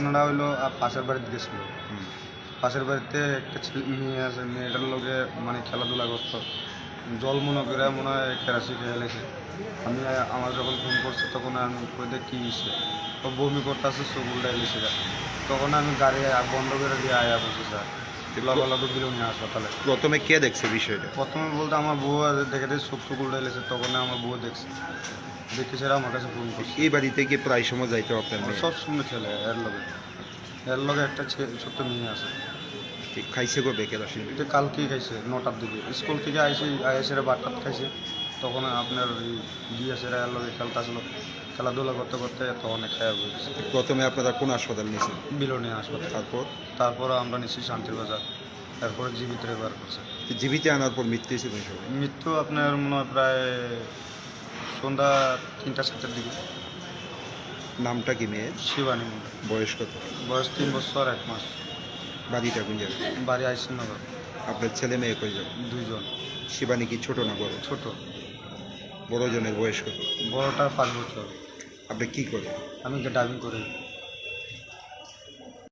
ঘটনাটা হলো পাশের বাড়িতে গেছিল। পাশের বাড়িতে একটা ছেলে মেয়ে আছে মেয়েটার লোকে মানে খেলাধুলা করতো। জল মনে করে মনে হয় কেরাসি খেয়ে এলেছে আমি আমার যখন ফোন করছে তখন আমি কই দেখ কী হয়েছে ও বমি করতে আসছে চকুলটা এলেছে তখন আমি গাড়ি বন্ধ করে দিয়ে আয়া বসে স্যার। লগে লগে দিল নিয়ে হাসপাতালে প্রথমে কে দেখছে বিষয়টা? প্রথমে বলতে আমার বউ দেখে দেখে চোখ টুকুলটা এলেছে তখন আমার বউ দেখছে। দেখে সেরা আমার কাছে ফোন করছে। এই বাড়িতে কি প্রায় সময় যাইতো আপনার সব সময় খেলে এর লগে। এর লগে একটা ছোট্ট মেয়ে আছে। খাইছে কবে কেরাসিন এটা কালকেই খাইছে নটার দিকে। স্কুল থেকে আইসে আইসেরা বারটাত খাইছে। তখন আপনার ওই গিয়েছেরা এর লগে খেলতে আসলো। খেলাধুলা করতে করতে তখন খেয়া হয়েছে প্রথমে আপনারা কোন হাসপাতাল নিয়েছেন? বিলনি হাসপাতাল। তারপর? তারপর আমরা নিচ্ছি শান্তির বাজার। তারপরে জীবিত রেবার করছে। জীবিতে আনার পর মৃত্যু সময় মৃত্যু আপনার মনে হয় প্রায় সন্ধ্যা তিনটা চারটার দিকে। নামটা কি মেয়ের? শিবানী বয়স কত? বয়স তিন বছর এক মাস। বাড়িটা কোন জায়গায়? বাড়ি আইসিনগর। আপনার ছেলে মেয়ে কয়জন দুইজন। শিবানী কি ছোট না বড়? ছোট। বড় জনের বয়স কত? বড়টার পাঁচ বছর। আপনি কি করেন? আমি ড্রাইভিং করি।